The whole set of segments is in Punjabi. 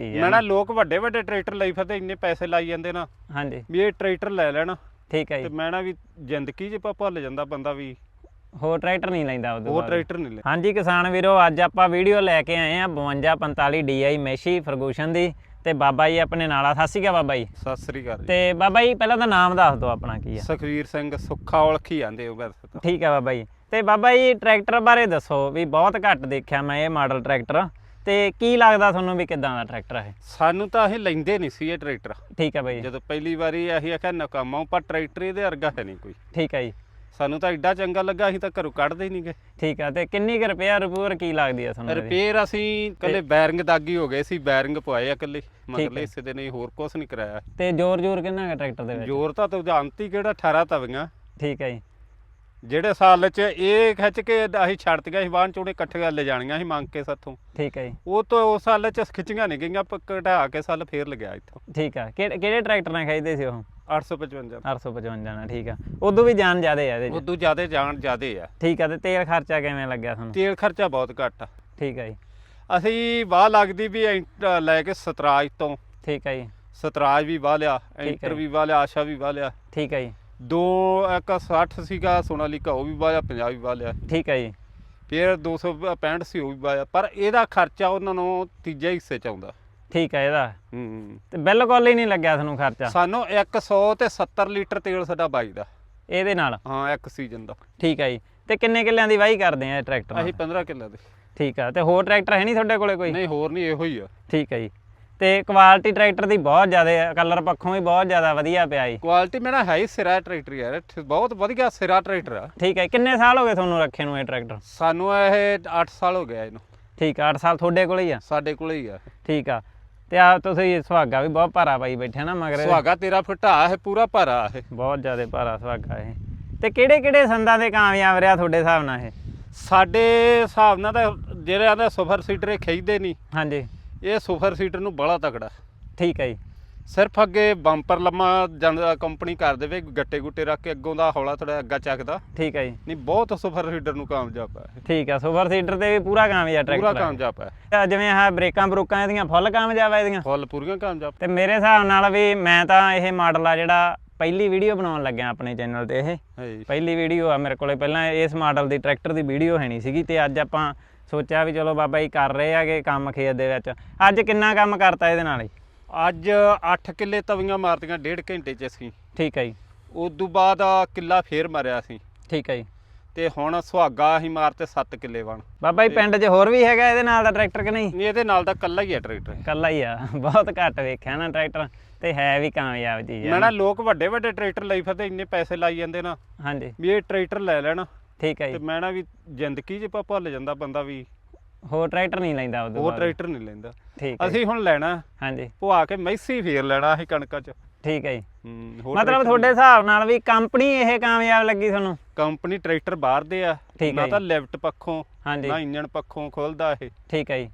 ਚੀਜ਼ ਹੈ ਮੈਂ ਨਾ ਲੋਕ ਵੱਡੇ ਵੱਡੇ ਟਰੈਕਟਰ ਲਈ ਫਿਰਦੇ ਇੰਨੇ ਪੈਸੇ ਲਾਈ ਜਾਂਦੇ ਨਾ। ਹਾਂਜੀ। ਵੀ ਇਹ ਟਰੈਕਟਰ ਲੈ ਲੈਣ। ਠੀਕ ਹੈ ਤੇ ਜੀ। ਮੈਂ ਨਾ ਵੀ ਜ਼ਿੰਦਗੀ 'ਚ ਆਪਾਂ ਭੁੱਲ ਜਾਂਦਾ ਬੰਦਾ ਵੀ। ਹੋਰ ਟਰੈਕਟਰ ਨਹੀਂ ਲੈਂਦਾ ਉਦੋਂ ਉਹ ਬਾਅਦ। ਟਰੈਕਟਰ ਨਹੀਂ ਲੈ ਹਾਂਜੀ ਕਿਸਾਨ ਵੀਰੋ ਅੱਜ ਆਪਾਂ ਵੀਡੀਓ ਲੈ ਕੇ ਆਏ ਆ 5245 DI ਮੈਸ਼ੀ ਫਰਗੂਸ਼ਨ ਦੀ। ਤੇ ਬਾਬਾ ਜੀ ਆਪਣੇ ਨਾਲ ਆ। ਸਤਿ ਸ਼੍ਰੀ ਅਕਾਲ ਬਾਬਾ ਜੀ। ਸਤਿ ਸ੍ਰੀ ਅਕਾਲ ਜੀ। ਤੇ ਬਾਬਾ ਜੀ ਪਹਿਲਾਂ ਤਾਂ ਨਾਮ ਦੱਸ ਦਿਓ ਆਪਣਾ ਕੀ ਆ। ਸੁਖਵੀਰ ਸਿੰਘ ਸੁੱਖਾ ਔਲਖੀ ਜਾਂਦੇ ਉਹ ਵੈਸੇ ਤਾਂ। ਠੀਕ ਹੈ ਬਾਬਾ ਜੀ। ਤੇ ਬਾਬਾ ਜੀ ਟਰੈਕਟਰ ਬਾਰੇ ਦੱਸੋ ਵੀ ਬਹੁਤ ਘੱਟ ਦੇਖਿਆ ਮੈਂ ਇਹ ਮਾਡਲ ਟਰੈਕਟਰ। ਤੇ ਕੀ ਲੱਗਦਾ ਤੁਹਾਨੂੰ ਵੀ ਕਿਦਾਂ ਦਾ ਟਰੈਕਟਰ ਹੈ ਸਾਨੂੰ ਤਾਂ ਅਸੀਂ ਲੈਂਦੇ ਨਹੀਂ ਸੀ ਇਹ ਟਰੈਕਟਰ। ਠੀਕ ਹੈ ਬਾਈ। ਜਦੋਂ ਪਹਿਲੀ ਵਾਰੀ ਅਸੀਂ ਆਖਿਆ ਨਕਾਮਾ ਪਰ ਟਰੈਕਟਰ ਇਹਦੇ ਵਰਗਾ ਹੈ ਨਹੀਂ ਕੋਈ। ਠੀਕ ਹੈ ਜੀ। ਸਾਨੂੰ ਤਾਂ ਐਡਾ ਚੰਗਾ ਲੱਗਾ ਅਸੀਂ ਤਾਂ ਘਰੋਂ ਕੱਢਦੇ ਹੀ ਨਹੀਂਗੇ। ਠੀਕ ਹੈ ਤੇ ਕਿੰਨੀ ਕੁ ਰੁਪਇਆ ਰੁਪੂਰ ਕੀ ਲੱਗਦੀ ਹੈ ਤੁਹਾਨੂੰ? ਰਿਪੇਅਰ ਅਸੀਂ ਕੱਲੇ ਬੈਰਿੰਗ ਦਾਗੀ ਹੋ ਗਏ ਸੀ ਬੈਰਿੰਗ ਪਵਾਏ ਆ ਕੱਲੇ ਮਤਲਬ। ਇਸੇ ਦੇ ਨਹੀਂ ਹੋਰ ਕੁਝ ਨਹੀਂ ਕਰਾਇਆ। ਤੇ ਜ਼ੋਰ ਜ਼ੋਰ ਕਿੰਨਾ ਹੈ ਟਰੈਕਟਰ ਦੇ ਵਿੱਚ? ਜ਼ੋਰ ਤਾਂ ਤੂੰ ਜਾਣਤੀ ਕਿਹੜਾ 18 ਤਵੀਆਂ। ਠੀਕ ਹੈ ਜੀ। ਜਿਹੜੇ ਸਾਲ 'ਚ ਇਹ ਖਿੱਚ ਕੇ ਅਸੀਂ ਛੱਡਤੀਆਂ ਸੀ ਬਾਹਨ ਚੋਣੇ ਇਕੱਠੇ ਲੈ ਜਾਣੀਆਂ ਸੀ ਮੰਗ ਕੇ ਸਾਥੋਂ। ਠੀਕ ਹੈ ਜੀ। ਉਹ ਤੋਂ ਉਸ ਸਾਲ 'ਚ ਖਿੱਚੀਆਂ ਨਹੀਂ ਗਈਆਂ ਪ- ਘਟਾ ਕੇ ਸਾਲ ਫੇਰ ਲਗਿਆ ਇੱਥੋਂ। ਠੀਕ ਆ। ਕਿਹੜੇ ਕਿਹੜੇ ਟਰੈਕਟਰ ਨਾਲ ਖਰੀਦੇ ਸੀ ਉਹ? 855 855 ਨਾਲ ਠੀਕ ਆ। ਉਦੋਂ ਵੀ ਜਾਨ ਜ਼ਿਆਦੇ ਆ ਇਹਦੇ 'ਚ। ਉਦੋਂ ਜ਼ਿਆਦੇ ਜਾਣ ਜ਼ਿਆਦੇ ਆ। ਠੀਕ ਆ ਤੇ ਤੇਲ ਖਰਚਾ ਕਿਵੇਂ ਲੱਗਿਆ ਤੁਹਾਨੂੰ? ਤੇਲ ਖਰਚਾ ਬਹੁਤ ਘੱਟ ਆ। ਠੀਕ ਆ ਜੀ। ਅਸੀਂ ਵਾਹ ਲੱਗਦੀ ਵੀ ਲੈ ਕੇ ਸਤਰਾਜ ਤੋਂ। ਠੀਕ ਆ ਜੀ। ਸਤਰਾਜ ਵੀ ਵਾਹ ਲਿਆ ਹੈ। ਐਂਟਰ ਵੀ ਵਾਹ ਲਿਆ ਆਸ਼ਾ ਵੀ ਵਾਹ ਲਿਆ। ਠੀਕ ਆ ਜੀ। ਦੋ ਇੱਕ 60 ਸੀਗਾ ਸੋਨਾਲੀਕਾ ਉਹ ਵੀ ਵਾਹ ਲਿਆ 50 ਵੀ ਵਾਹ ਲਿਆ। ਠੀਕ ਆ ਜੀ। ਫਿਰ 265 ਸੀ ਉਹ ਵੀ ਲਿਆ ਪਰ ਇਹਦਾ ਖਰਚਾ ਉਹਨਾਂ ਨੂੰ ਤੀਜੇ ਹਿੱਸੇ ਚ ਆਉਂਦਾ। ਠੀਕ ਆ ਇਹਦਾ। ਹੂੰ। ਤੇ ਬਿਲਕੁਲ ਹੀ ਨਹੀਂ ਲੱਗਿਆ ਤੁਹਾਨੂੰ ਖਰਚਾ। ਸਾਨੂੰ 100 ਤੇ 70 ਲੀਟਰ ਤੇਲ ਸਾਡਾ ਬਾਈਦਾ ਇਹਦੇ ਨਾਲ? ਹਾਂ ਇੱਕ ਸੀਜ਼ਨ ਦਾ। ਠੀਕ ਆ ਜੀ। ਤੇ ਕਿੰਨੇ ਕਿੱਲਿਆਂ ਦੀ ਵਾਹੀ ਕਰਦੇ ਆ ਇਹ ਟਰੈਕਟਰ ਨਾਲ? ਅਸੀਂ 15 ਕਿੱਲੇ ਦੇ। ਠੀਕ ਆ। ਤੇ ਹੋਰ ਟਰੈਕਟਰ ਹੈ ਨਹੀਂ ਤੁਹਾਡੇ ਕੋਲੇ ਕੋਈ? ਨਹੀਂ ਹੋਰ ਨਹੀਂ ਇਹੋ ਹੀ ਆ। ਠੀਕ ਆ ਜੀ। ਤੇ ਕੁਆਲਿਟੀ ਟਰੈਕਟਰ ਦੀ ਬਹੁਤ ਜ਼ਿਆਦਾ ਕਲਰ ਪੱਖੋਂ ਵੀ ਬਹੁਤ ਜ਼ਿਆਦਾ ਵਧੀਆ ਪਿਆ ਜੀ। ਕੁਆਲਿਟੀ ਮੇਰਾ ਹੈ ਹੀ ਸਿਰਾ ਟਰੈਕਟਰ ਯਾਰ ਬਹੁਤ ਵਧੀਆ ਸਿਰਾ ਟਰੈਕਟਰ ਆ। ਠੀਕ ਹੈ ਕਿੰਨੇ ਸਾਲ ਹੋ ਗਏ ਤੁਹਾਨੂੰ ਰੱਖੇ ਨੂੰ ਇਹ ਟਰੈਕਟਰ ਸਾਨੂੰ ਇਹ 8 ਸਾਲ ਹੋ ਗਿਆ ਇਹਨੂੰ। ਠੀਕ ਆ 8 ਸਾਲ ਤੁਹਾਡੇ ਕੋਲੇ ਹੀ ਆ? ਸਾਡੇ ਕੋਲੇ ਹੀ ਆ। ਠੀਕ ਆ ਤੇ ਆ ਤੁਸੀਂ ਸੁਹਾਗਾ ਵੀ ਬਹੁਤ ਭਾਰਾ ਪਾਈ ਬੈਠੇ ਨਾ ਮਗਰ। ਸੁਹਾਗਾ ਤੇਰਾ ਫਟਾ ਹੈ ਪੂਰਾ ਭਰਾ ਇਹ। ਬਹੁਤ ਜ਼ਿਆਦਾ ਭਾਰਾ ਸੁਹਾਗਾ ਇਹ। ਤੇ ਕਿਹੜੇ ਕਿਹੜੇ ਸੰਦਾਂ ਦੇ ਕਾਮਯਾਬ ਰਿਹਾ ਤੁਹਾਡੇ ਹਿਸਾਬ ਨਾਲ ਇਹ? ਸਾਡੇ ਹਿਸਾਬ ਨਾਲ ਤਾਂ ਜਿਹੜੇ ਆਂਦੇ ਸੁਪਰ ਸੀਟਰ ਖਿੱਚਦੇ ਨਹੀਂ। ਹਾਂਜੀ। ਇਹ ਸੁਪਰ ਸੀਟਰ ਨੂੰ ਬੜਾ ਤਕੜਾ। ਠੀਕ ਹੈ ਜੀ। ਸਿਰਫ ਅੱਗੇ ਬੰਪਰ ਲੰਮਾ ਜਾਂਦਾ ਕੰਪਨੀ ਕਰ ਦੇਵੇ ਗੱਟੇ ਗੁੱਟੇ ਰੱਖ ਕੇ ਅੱਗੋਂ ਦਾ ਹੌਲਾ ਥੋੜਾ ਅੱਗਾ ਚੱਕਦਾ। ਠੀਕ ਹੈ ਜੀ। ਨਹੀਂ ਬਹੁਤ ਸੁਪਰ ਸੀਟਰ ਨੂੰ ਕਾਮਯਾਬ ਹੈ। ਠੀਕ ਆ ਸੁਪਰ ਸੀਡਰ ਤੇ ਵੀ ਪੂਰਾ ਕਾਮਯਾਬ ਪੂਰਾ ਟਰੈਕਟਰ ਕਾਮਯਾਬ ਹੈ। ਹੈ ਜਿਵੇਂ ਆਹ ਬ੍ਰੇਕਾਂ ਬਰੂਕਾਂ ਇਹਦੀਆਂ ਫੁੱਲ ਕਾਮਯਾਬ ਆ ਇਹਦੀਆਂ? ਫੁੱਲ ਪੂਰੀਆਂ ਕਾਮਯਾਬ। ਤੇ ਮੇਰੇ ਹਿਸਾਬ ਨਾਲ ਵੀ ਮੈਂ ਤਾਂ ਇਹ ਮਾਡਲ ਆ ਜਿਹੜਾ ਪਹਿਲੀ ਵੀਡੀਓ ਬਣਾਉਣ ਲੱਗਿਆ ਆਪਣੇ ਚੈਨਲ ਤੇ ਇਹ। ਹੈ ਪਹਿਲੀ ਵੀਡੀਓ ਆ ਮੇਰੇ ਕੋਲੇ ਪਹਿਲਾਂ ਇਸ ਮਾਡਲ ਦੀ ਟਰੈਕਟਰ ਦੀ ਵੀਡੀਓ ਹੈ ਨਹੀਂ ਸੀਗੀ ਤੇ ਅੱਜ ਆਪਾਂ ਸੋਚਿਆ ਵੀ ਚਲੋ ਬਾਬਾ ਜੀ ਕਰ ਰਹੇ ਆਗੇ ਕੰਮ ਖੇਤ ਦੇ ਵਿੱਚ। ਅੱਜ ਕਿੰਨਾ ਕੰਮ ਕਰਤਾ ਇਹਦੇ ਨਾਲ ਅੱਜ 8 ਕਿੱਲੇ ਤਵੀਆਂ ਮਾਰਤੀਆਂ ਡੇਢ ਘੰਟੇ ਚ ਅਸੀਂ। ਠੀਕ ਹੈ ਜੀ। ਉਸ ਤੋਂ ਬਾਅਦ ਕਿੱਲਾ ਫੇਰ ਮਾਰਿਆ ਸੀ ਠੀਕ ਹੈ ਜੀ। ਤੇ ਹੁਣ ਸੁਹਾਗਾ ਅਸੀਂ ਮਾਰਤੇ 7 ਕਿੱਲੇ ਵਣ ਬਾਬਾ ਜੀ ਪਿੰਡ 'ਚ ਹੋਰ ਵੀ ਹੈਗਾ ਇਹਦੇ ਨਾਲ ਦਾ ਟਰੈਕਟਰ ਕਿ ਨਹੀਂ? ਨਹੀਂ ਇਹਦੇ ਨਾਲ ਤਾਂ ਕੱਲਾ ਹੀ ਆ ਟਰੈਕਟਰ ਕੱਲਾ ਹੀ ਆ। ਬਹੁਤ ਘੱਟ ਵੇਖਿਆ ਨਾ ਟਰੈਕਟਰ। ਤੇ ਹੈ ਵੀ ਕਾਮਯਾਬ ਚੀਜ਼ ਮੈਂ ਨਾ ਲੋਕ ਵੱਡੇ ਵੱਡੇ ਟਰੈਕਟਰ ਲਈ ਫਿਰਦੇ ਇੰਨੇ ਪੈਸੇ ਲਾਈ ਜਾਂਦੇ ਨਾ। ਹਾਂਜੀ। ਵੀ ਇਹ ਟਰੈਕਟਰ ਲੈ ਲੈਣ। ਠੀਕ ਹੈ ਤੇ ਜੀ। ਮੈਂ ਨਾ ਵੀ ਜ਼ਿੰਦਗੀ 'ਚ ਆਪਾਂ ਭੁੱਲ ਜਾਂਦਾ ਬੰਦਾ ਵੀ ਹੋਰ ਟਰੈਕਟਰ ਨਹੀਂ ਲੈਂਦਾ ਉਦੋਂ ਉਹ ਬਾਅਦ। ਟਰੈਕਟਰ ਨਹੀਂ ਲੈਂਦਾ। ਠੀਕ ਹੈ ਅਸੀਂ ਹੁਣ ਲੈਣਾ। ਹਾਂਜੀ। ਭੁਆ ਕੇ ਮੈਸੀ ਫੇਰ ਲੈਣਾ ਅਸੀਂ ਕਣਕਾਂ 'ਚ। ਠੀਕ ਹੈ ਜੀ। ਹੂੰ, ਹੋਰ ਮਤਲਬ ਤੁਹਾਡੇ ਹਿਸਾਬ ਨਾਲ ਵੀ ਕੰਪਨੀ ਇਹ ਕਾਮਯਾਬ ਲੱਗੀ ਤੁਹਾਨੂੰ? ਕੰਪਨੀ ਟਰੈਕਟਰ ਬਾਹਰ ਦੇ ਆ ਠੀਕ ਹੈ ਨਾ ਜੀ। ਤਾਂ ਲੈਫਟ ਪੱਖੋਂ ਹਾਂਜੀ। ਨਾ ਇੰਜਣ ਪੱਖੋਂ ਖੁੱਲਦਾ ਇਹ। ਠੀਕ ਹੈ ਜੀ।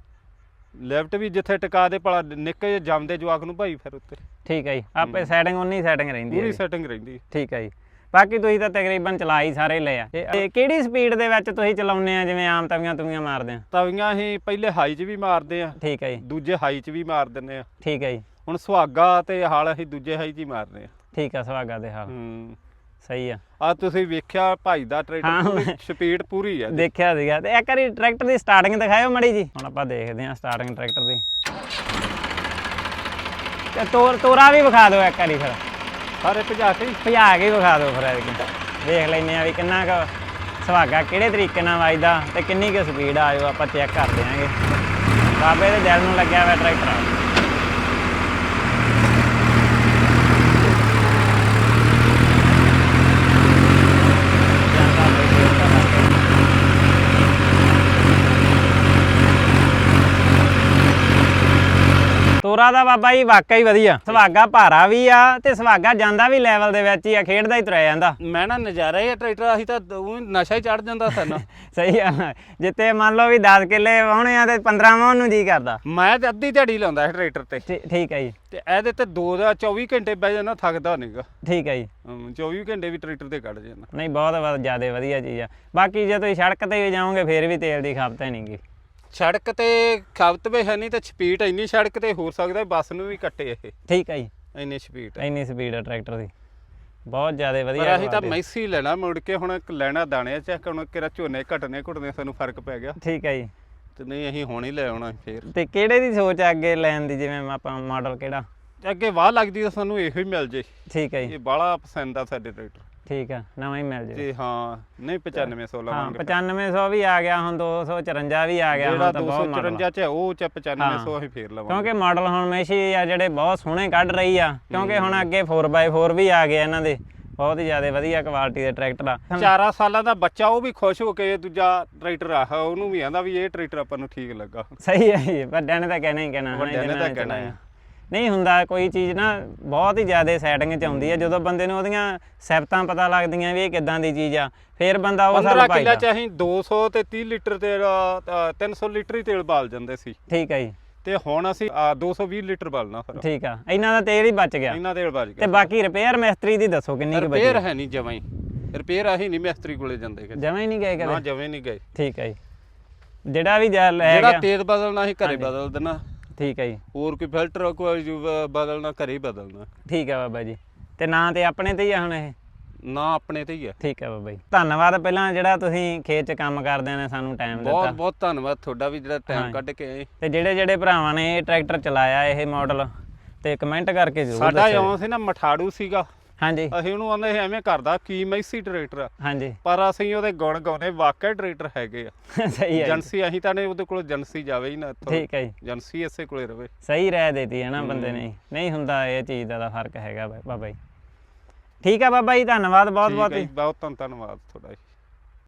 ਲੈਫਟ ਵੀ ਜਿੱਥੇ ਟਿਕਾ ਦੇ ਭਲਾ ਨਿੱਕੇ ਜੰਮਦੇ ਜਵਾਕ ਨੂੰ ਭਾਈ ਫਿਰ ਉੱਤੇ। ਠੀਕ ਹੈ ਜੀ। ਆਪੇ ਸੈਟਿੰਗ ਉਨੀ ਸੈਟਿੰਗ ਰਹਿੰਦੀ ਹੈ ਪੂਰੀ ਜੀ। ਸੈਟਿੰਗ ਰਹਿੰਦੀ ਠੀਕ ਹੈ ਜੀ। ਬਾਕੀ ਤੁਸੀਂ ਤਾਂ ਤਕਰੀਬਨ ਚਲਾ ਹੀ ਸਾਰੇ ਲਏ ਆ। ਤੇ ਤੇ ਕਿਹੜੀ ਸਪੀਡ ਦੇ ਵਿੱਚ ਤੁਸੀਂ ਚਲਾਉਂਦੇ ਆ ਜਿਵੇਂ ਆਮ ਤਵੀਆਂ ਤੁਵੀਆਂ ਮਾਰਦੇ ਆ? ਤਵੀਆਂ ਅਸੀਂ ਪਹਿਲੇ ਹਾਈ 'ਚ ਵੀ ਮਾਰਦੇ ਆ ਠੀਕ ਹੈ ਜੀ। ਦੂਜੇ ਹਾਈ 'ਚ ਵੀ ਮਾਰ ਦਿੰਦੇ ਆ। ਠੀਕ ਹੈ ਜੀ। ਹੁਣ ਸੁਹਾਗਾ ਤੇ ਹਾਲ ਅਸੀਂ ਦੂਜੇ ਹਾਈ 'ਚ ਹੀ ਮਾਰਦੇ ਆ। ਠੀਕ ਆ ਸੁਹਾਗਾ ਦੇ ਹਾਲ। ਹੂੰ। ਸਹੀ ਆ। ਆ ਤੁਸੀਂ ਵੇਖਿਆ ਭਾਈ ਦਾ ਟਰੈਕਟਰ ਸਪੀਡ ਪੂਰੀ ਆ ਦੇਖਿਆ ਸੀਗਾ। ਤੇ ਇੱਕ ਵਾਰੀ ਟਰੈਕਟਰ ਦੀ ਸਟਾਰਟਿੰਗ ਦਿਖਾਇਓ ਮੜੀ ਜੀ। ਹੁਣ ਆਪਾਂ ਦੇਖਦੇ ਹਾਂ ਸਟਾਰਟਿੰਗ ਟਰੈਕਟਰ ਦੀ। ਤੇ ਤੋਰ ਤੋਰਾ ਵੀ ਵਿਖਾ ਦਿਓ ਇੱਕ ਵਾਰੀ ਫਿਰ। ਸਾਰੇ ਭਜਾ ਕੇ ਭਜਾ ਕੇ ਵਿਖਾ ਦਿਓ ਫਿਰ ਐਤਕੀ। ਦੇਖ ਲੈਨੇ ਆ ਵੀ ਕਿੰਨਾ ਕੁ ਸੁਹਾਗਾ, ਕਿਹੜੇ ਤਰੀਕੇ ਨਾਲ ਵੱਜਦਾ ਤੇ ਕਿੰਨੀ ਕੁ ਸਪੀਡ ਆ ਆਇਓ ਆਪਾਂ ਚੈੱਕ ਕਰ ਦਿਆਂਗੇ ਬਾਬੇ ਦੇ ਦਿਲ ਨੂੰ ਲੱਗਿਆ ਹੋਇਆ ਟਰੈਕਟਰ ਆ। ਜਾਂਦਾ ਬਈ ਦੇਖ ਤਾਂ ਲੱਗੇ। ਤੋਰਾ ਦਾ ਬਾਬਾ ਜੀ ਵਾਕਈ ਵਧੀਆ। ਸੁਹਾਗਾ ਭਾਰਾ ਵੀ ਆ ਤੇ ਸੁਹਾਗਾ ਜਾਂਦਾ ਵੀ ਲੈਵਲ ਦੇ ਵਿੱਚ ਹੀ ਆ ਖੇਡਦਾ ਹੀ ਤੁਰਿਆ ਜਾਂਦਾ। ਮੈਂ ਨਾ ਨਜ਼ਾਰਾ ਹੀ ਆ ਟਰੈਕਟਰ ਅਸੀਂ ਤਾਂ ਊਂ ਨਸ਼ਾ ਹੀ ਚੜ ਜਾਂਦਾ ਸਾਨੂੰ ਸਹੀ ਆ। ਜਿੱਤੇ ਮੰਨ ਲਓ ਵੀ 10 ਕਿੱਲੇ ਵਾਹੁਣੇ ਆ ਤੇ 15 ਵਾਹੁਣ ਨੂੰ ਜੀ ਕਰਦਾ। ਮੈਂ ਤੇ ਅੱਧੀ ਦਿਹਾੜੀ ਲਾਉਂਦਾ ਇਹ ਟਰੈਕਟਰ ਤੇ। ਠੀਕ ਹੈ ਜੀ। ਤੇ ਇਹਦੇ ਤੇ 2 ਦਾ 24 ਘੰਟੇ ਬਹਿ ਜਾਂਦਾ ਥੱਕਦਾ ਨਹੀਂਗਾ ਠੀਕ ਹੈ ਜੀ। 24 ਘੰਟੇ ਵੀ ਟਰੈਕਟਰ ਤੇ ਕੱਢ ਜਾਂਦਾ। ਨਹੀਂ ਬਹੁਤ ਜ਼ਿਆਦਾ ਵਧੀਆ ਚੀਜ਼ ਆ। ਬਾਕੀ ਜੇ ਤੁਸੀਂ ਸੜਕ ਤੇ ਵੀ ਜਾਓਗੇ ਫੇਰ ਵੀ ਤੇਲ ਦੀ ਖਪਤ ਨਹੀਂਗੀ ਸੜਕ ਤੇ ਖਬਤ ਵੀ ਹੈ ਨਹੀਂ ਤੇ ਸਪੀਡ ਇੰਨੀ ਸੜਕ ਤੇ ਹੋ ਸਕਦਾ ਬੱਸ ਨੂੰ ਵੀ ਕੱਟੇ ਇਹ। ਠੀਕ ਹੈ ਜੀ। ਇੰਨੀ ਸਪੀਡ। ਇੰਨੀ ਸਪੀਡ ਆ ਟਰੈਕਟਰ ਦੀ। ਬਹੁਤ ਜ਼ਿਆਦਾ ਵਧੀਆ ਪਰ ਅਸੀਂ ਤਾਂ quality। ਮੈਸੀ ਲੈਣਾ ਮੁੜ ਕੇ ਹੁਣ ਇੱਕ ਲੈਣਾ ਦਾਣੇ ਚ ਹੁਣ ਕਿਰਾ ਝੋਨੇ ਘਟਨੇ ਘਟਨੇ ਸਾਨੂੰ ਫ਼ਰਕ ਪੈ ਗਿਆ। ਠੀਕ ਹੈ ਜੀ। ਤੇ ਨਹੀਂ ਅਸੀਂ ਹੁਣ ਹੀ ਲੈ ਆਉਣਾ ਫੇਰ। ਤੇ ਕਿਹੜੇ ਦੀ ਸੋਚ ਆ ਅੱਗੇ ਲੈਣ ਦੀ ਜਿਵੇਂ ਆਪਾਂ ਮਾਡਲ ਕਿਹੜਾ? ਤੇ ਅੱਗੇ ਵਾਹ ਲੱਗਦੀ ਤਾਂ ਸਾਨੂੰ ਇਹੋ ਹੀ ਮਿਲ ਜੇ। ਠੀਕ ਹੈ ਜੀ। ਇਹ ਬਾਹਲਾ ਪਸੰਦ ਆ ਸਾਡੇ ਟਰੈਕਟਰ। ਠੀਕ ਆ ਨਵਾਂ ਹੀ ਮਿਲ ਜੇ। ਤੇ ਹਾਂ ਨਹੀਂ 9500 ਹਾਂ ਲਵਾਂਗੇ 9500 ਵੀ ਆ ਗਿਆ ਹੁਣ 254 ਵੀ ਆ ਗਿਆ ਜਿਹੜਾ ਹੁਣ ਤਾਂ ਬਹੁਤ ਮਾਡਲ 254 ਚ ਹੈ, ਉਹ ਚ 9500 ਅਸੀਂ ਫੇਰ ਲਵਾਂਗੇ। ਕਿਉਂਕਿ ਮਾਡਲ ਹੁਣ ਮੇਸ਼ੀ ਆ ਜਿਹੜੇ ਬਹੁਤ ਸੋਹਣੇ ਕੱਢ ਰਹੀ ਆ ਕਿਉਂਕਿ ਹੁਣ ਅੱਗੇ 4x4 ਵੀ ਆ ਗਏ ਇਹਨਾਂ ਦੇ ਬਹੁਤ ਹੀ ਜ਼ਿਆਦਾ ਵਧੀਆ ਕੁਆਲਿਟੀ ਦੇ ਟਰੈਕਟਰ ਆ। ਚਾਰਾਂ ਸਾਲਾਂ ਦਾ ਬੱਚਾ ਉਹ ਵੀ ਖੁਸ਼ ਹੋ ਕੇ ਦੂਜਾ ਟਰੈਕਟਰ ਆ ਉਹਨੂੰ ਵੀ ਆਂਦਾ ਵੀ ਇਹ ਟਰੈਕਟਰ ਆਪਾਂ ਨੂੰ ਠੀਕ ਲੱਗਾ। ਸਹੀ ਹੈ ਜੀ ਵੱਡਿਆਂ ਨੇ ਤਾਂ ਕਹਿਣਾ ਹੀ ਕਹਿਣਾ ਵੱਡਿਆਂ ਨੇ ਤਾਂ ਕਹਿਣਾ ਚਲਾਇਆ। ਨਹੀਂ ਹੁੰਦਾ ਕੋਈ ਚੀਜ਼ ਨਾ ਬਹੁਤ ਹੀ ਜ਼ਿਆਦਾ ਸੈਟਿੰਗ ਚ ਆਉਂਦੀ ਹੈ ਜਦੋਂ ਬੰਦੇ ਨੂੰ ਉਹਦੀਆਂ ਸਿਫਤਾਂ ਪਤਾ ਲੱਗਦੀਆਂ ਵੀ ਇਹ ਕਿੱਦਾਂ ਦੀ ਚੀਜ਼ ਆ ਫਿਰ ਬੰਦਾ ਉਹ 15 ਸਾਲ ਕਿੱਲਾ ਪਾਈਦਾ ਚ ਅਸੀਂ 200 ਤੇ 30 ਲੀਟਰ ਅ, 300 ਲੀਟਰ ਹੀ ਤੇਲ ਬਾਲ ਜਾਂਦੇ ਸੀ। ਠੀਕ ਹੈ ਜੀ। ਤੇ ਹੁਣ ਅਸੀਂ ਅ, 220 ਲੀਟਰ ਬਾਲਣਾ ਫਿਰ। ਠੀਕ ਆ। ਇਹਨਾਂ ਦਾ ਤੇਲ ਹੀ ਬਚ ਗਿਆ। ਇੰਨਾ ਤੇਲ ਬਚ ਤੇ ਗਿਆ ਬਾਕੀ ਰਿਪੇਅਰ ਮਿਸਤਰੀ ਦੀ ਦੱਸੋ ਕਿੰਨੀ ਕੁ ਬਚੀ। ਰਿਪੇਅਰ ਹੈ ਨਹੀਂ ਜਮਾਂ ਹੀ। ਰਿਪੇਅਰ ਆਹੀ ਨਹੀਂ ਮਿਸਤਰੀ ਕੋਲੇ ਜਾਂਦੇ ਕਦੇ। ਜਮਾ ਹੀ ਨਹੀਂ ਗਏ ਨਾ ਕਦੇ ਜਵੇਂ ਨਹੀਂ ਗਏ। ਠੀਕ ਹੈ ਜੀ। ਜਿਹੜਾ ਵੀ ਜਾ ਲੈ ਜਿਹੜਾ ਗਿਆ। ਤੇਲ ਬਦਲਣਾ ਅਸੀਂ ਘਰੇ ਬਦਲ ਦੇਣਾ। ਠੀਕ ਹੈ ਜੀ। ਹੋਰ ਕੋਈ ਫਿਲਟਰ ਕੋਈ ਜੋ ਬਦਲਣਾ ਘਰੇ ਹੀ ਬਦਲਣਾ। ਠੀਕ ਹੈ ਬਾਬਾ ਜੀ। ਤੇ ਨਾਂ ਤੇ ਆਪਣੇ ਤੇ ਹੀ ਆ ਹੁਣ ਇਹ? ਨਾ ਆਪਣੇ ਤੇ ਹੀ ਹੈ ਠੀਕ ਹੈ ਬਾਬਾ ਜੀ। ਧੰਨਵਾਦ ਪਹਿਲਾਂ ਜਿਹੜਾ ਤੁਸੀਂ ਖੇਤ 'ਚ ਕੰਮ ਕਰਦਿਆਂ ਨੇ ਸਾਨੂੰ ਟਾਈਮ ਬਹੁਤ ਦਿੱਤਾ। ਬਹੁਤ ਧੰਨਵਾਦ ਤੁਹਾਡਾ ਵੀ ਜਿਹੜਾ ਹਾਂ। ਟਾਈਮ ਕੱਢ ਕੇ ਆਏ। ਤੇ ਜਿਹੜੇ ਜਿਹੜੇ ਭਰਾਵਾਂ ਨੇ ਇਹ ਟਰੈਕਟਰ ਚਲਾਇਆ ਇਹ ਮਾਡਲ ਤੇ ਕਮੈਂਟ ਕਰਕੇ ਜ਼ਰੂਰ ਸਾਡਾ ਦੱਸਿਓ ਇਉਂ ਸੀ ਨਾ ਮਠਾੜੂ ਸੀਗਾ। ਹਾਂਜੀ। ਅਸੀਂ ਉਹਨੂੰ ਆਂਦੇ ਸੀ ਐਵੇਂ ਕਰਦਾ ਕੀ ਮੈਸੀ ਟਰੈਕਟਰ ਆ। ਹਾਂਜੀ। ਪਰ ਅਸੀਂ ਉਹਦੇ ਗੁਣ ਗਾਉਣੇ ਵਾਕਿਆ ਟਰੈਕਟਰ ਹੈਗੇ ਆ। ਸਹੀ ਹੈ ਜੀ। ਏਜੰਸੀ ਅਸੀਂ ਤਾਂ ਨੇ ਉਹਦੇ ਕੋਲ ਏਜੰਸੀ ਜਾਵੇ ਹੀ ਨਾ ਇੱਥੋਂ। ਠੀਕ ਹੈ ਜੀ। ਏਜੰਸੀ ਇਸੇ ਕੋਲੇ ਰਵੇ। ਸਹੀ ਰਹਿ ਦੇਤੀ ਹੈ ਨਾ ਬੰਦੇ ਨੇ। ਨਹੀਂ ਹੁੰਦਾ ਇਹ ਚੀਜ਼ ਦਾ ਤਾਂ ਫ਼ਰਕ ਹੈਗਾ ਬਾ- ਬਾਬਾ ਜੀ। ਠੀਕ ਹੈ ਬਾਬਾ ਜੀ ਧੰਨਵਾਦ ਬਹੁਤ ਠੀਕ ਬਹੁਤ ਹੈ ਜੀ, ਬਹੁਤ ਧੰਨ- ਧੰਨਵਾਦ ਤੁਹਾਡਾ ਜੀ।